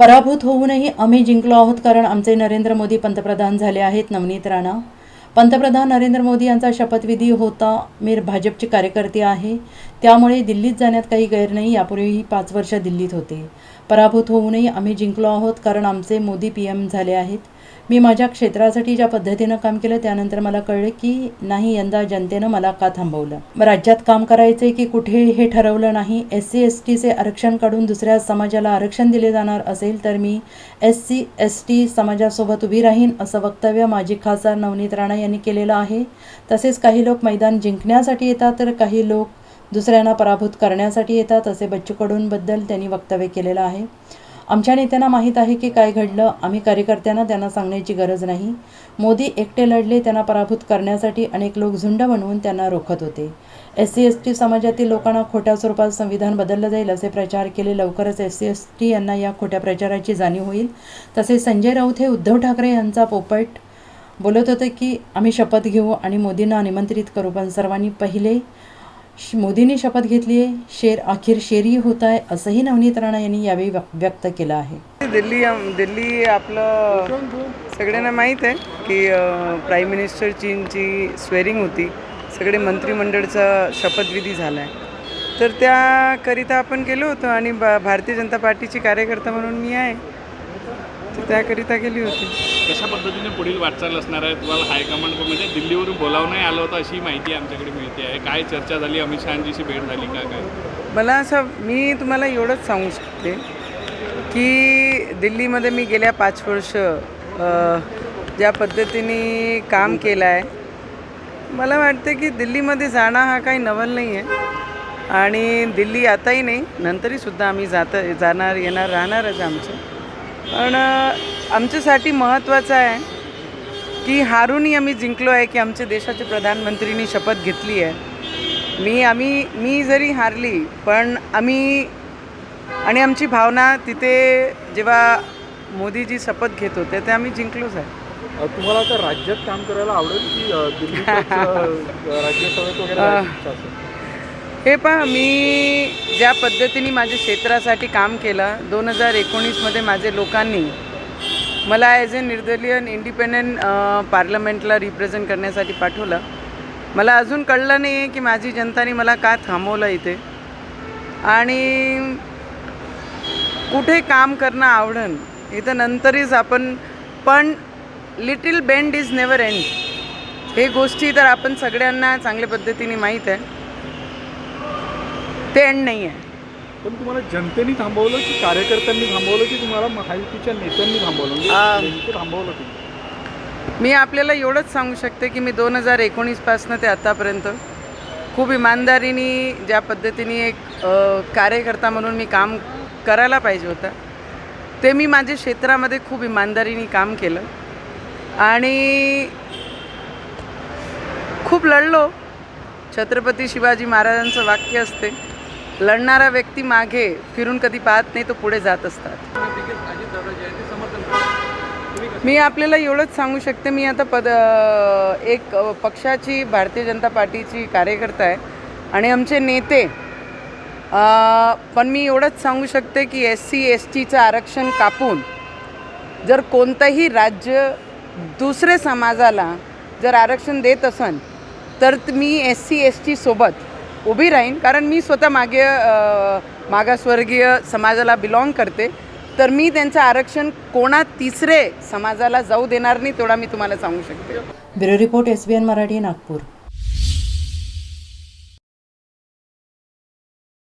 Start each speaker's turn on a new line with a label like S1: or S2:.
S1: पराभूत होऊनही आम्ही जिंकलो आहोत कारण आमचे नरेंद्र मोदी पंतप्रधान झाले आहेत नवनीत राणा. पंतप्रधान नरेंद्र मोदी यांचा शपथविधी होता. मी भाजपची कार्यकर्ती आहे. त्यामुळे दिल्लीत जाण्यात काही गैर नाही यापूर्वीही पाच वर्ष दिल्लीत होते. पराभूत होऊनही आम्ही जिंकलो आहोत कारण आमचे मोदी पी एम झाले आहेत. मी माझ्या क्षेत्रासाठी ज्या पद्धतीनं काम केलं त्यानंतर मला कळलं की नाही यंदा जनतेनं मला का थांबवलं? राज्यात काम करायचे की कुठे हे ठरवलं नाही? एस सी एस टीचे आरक्षण काढून दुसऱ्या समाजाला आरक्षण दिले जाणार असेल तर मी एस सी एस टी समाजासोबत उभी राहीन असं वक्तव्य माजी खासदार नवनीत राणा यांनी केलेलं आहे. तसेच काही लोक मैदान जिंकण्यासाठी येतात तर काही लोक दुसऱ्यांना पराभूत करण्यासाठी येतात असे बच्चू कडूंबद्दल त्यांनी वक्तव्य केलेलं आहे. आमच्या नेत्यांना माहीत आहे की काय घडलं. आम्ही कार्यकर्त्यांना त्यांना सांगण्याची गरज नाही. मोदी एकटे लढले त्यांना पराभूत करण्यासाठी अनेक लोक झुंड बनवून त्यांना रोखत होते. एस सी एस टी समाजातील लोकांना खोट्या स्वरूपात संविधान बदललं जाईल असे प्रचार केले लवकरच. एस सी एस टी यांना या खोट्या प्रचाराची जाणीव होईल. तसेच संजय राऊत हे उद्धव ठाकरे यांचा पोपट बोलत होते की आम्ही शपथ घेऊ आणि मोदींना निमंत्रित करू. पण सर्वांनी पहिले मोदींनी शपथ घेतली आहे. शेर अखेर शेरी होत आहे असंही नवनीत राणा यांनी यावेळी व्यक्त केलं आहे.
S2: दिल्ली दिल्ली आपलं सगळ्यांना माहीत आहे की प्राईम मिनिस्टर चीनची स्वेरिंग होती. सगळे मंत्रिमंडळचा शपथविधी झाला आहे तर त्याकरिता आपण गेलो होतो आणि बा भारतीय जनता पार्टीची कार्यकर्ता म्हणून मी आहे. तर त्याकरिता गेली होती.
S3: कशा पद्धतीने पुढील वाटचाल असणार आहे? तुम्हाला हायकमांड म्हणजे दिल्लीवरून बोलावणं आलं होतं अशी माहिती आमच्याकडे मिळते आहे. काय चर्चा झाली? अमित शहाजीशी भेट झाली का? काय?
S2: मला असं मी तुम्हाला एवढंच सांगू शकते की दिल्लीमध्ये मी गेल्या पाच वर्ष अ, ज्या पद्धतीने काम केलं आहे मला वाटतं की दिल्लीमध्ये जाणं हा काही नवल नाही आहे. आणि दिल्ली आताही नाही नंतरही सुद्धा आम्ही जात जाणार येणार राहणारच आमचं. पण आमच्यासाठी महत्त्वाचं आहे की हारूनही आम्ही जिंकलो आहे की आमच्या देशाचे प्रधानमंत्रीनी शपथ घेतली आहे. मी आम्ही मी जरी हारली पण आम्ही आणि आमची भावना तिथे जेव्हा मोदीजी शपथ घेत होते ते आम्ही जिंकलोच आहे.
S4: तुम्हाला आता राज्यात काम करायला आवडेल की राज्यसभेत वगैरे
S2: अ,
S4: जायची इच्छा असेल?
S2: हे पहा मी ज्या पद्धतीने माझ्या क्षेत्रासाठी काम केलं दोन हजार एकोणीसमध्ये माझे लोकांनी मला ॲज ए निर्दलीय इंडिपेंडंट पार्लमेंटला रिप्रेझेंट करण्यासाठी पाठवलं. मला अजून कळलं नाही आहे की माझी जनताने मला का थांबवलं इथे. आणि कुठे काम करणं आवडन इथं नंतरच आपण पण little bend is never end हे गोष्टी तर आपण सगळ्यांना चांगल्या पद्धतीने माहीत आहे. ते एंड नाही आहे
S4: पण तुम्हाला जनतेने थांबवलं की कार्यकर्त्यांनी थांबवलं की तुम्हाला महायुतीच्या नेत्यांनी थांबवलं? म्हणजे. नेमकं थांबवलं तुम्ही?
S2: मी आपल्याला एवढंच सांगू शकते की मी दोन हजार एकोणीसपासनं ते आत्तापर्यंत खूप इमानदारीने ज्या पद्धतीने एक अ, कार्यकर्ता म्हणून मी काम करायला पाहिजे होतं ते मी माझ्या क्षेत्रामध्ये खूप इमानदारीने काम केलं. आणि खूप लढलो. छत्रपती शिवाजी महाराजांचं वाक्य असते लढणारा व्यक्ती मागे फिरून कधी पाहत नाही तो पुढे जात असतात. मी आपल्याला एवढंच सांगू शकते मी आता पद एक पक्षाची भारतीय जनता पार्टीची कार्यकर्ता आहे आणि आमचे नेते पण मी एवढंच सांगू शकते की एस सी एस टीचं आरक्षण कापून जर कोणतंही राज्य दुसरे समाजाला जर आरक्षण देत असन तर मी एस सी एस टी सोबत उभी राहीन. कारण मी स्वतः मागे मागासवर्गीय समाजाला बिलॉंग करते. तर मी त्यांचं आरक्षण कोणा तिसरे समाजाला जाऊ देणार नाही तेवढा मी तुम्हाला सांगू शकते.
S1: Bureau report S B N Marathi Nagpur.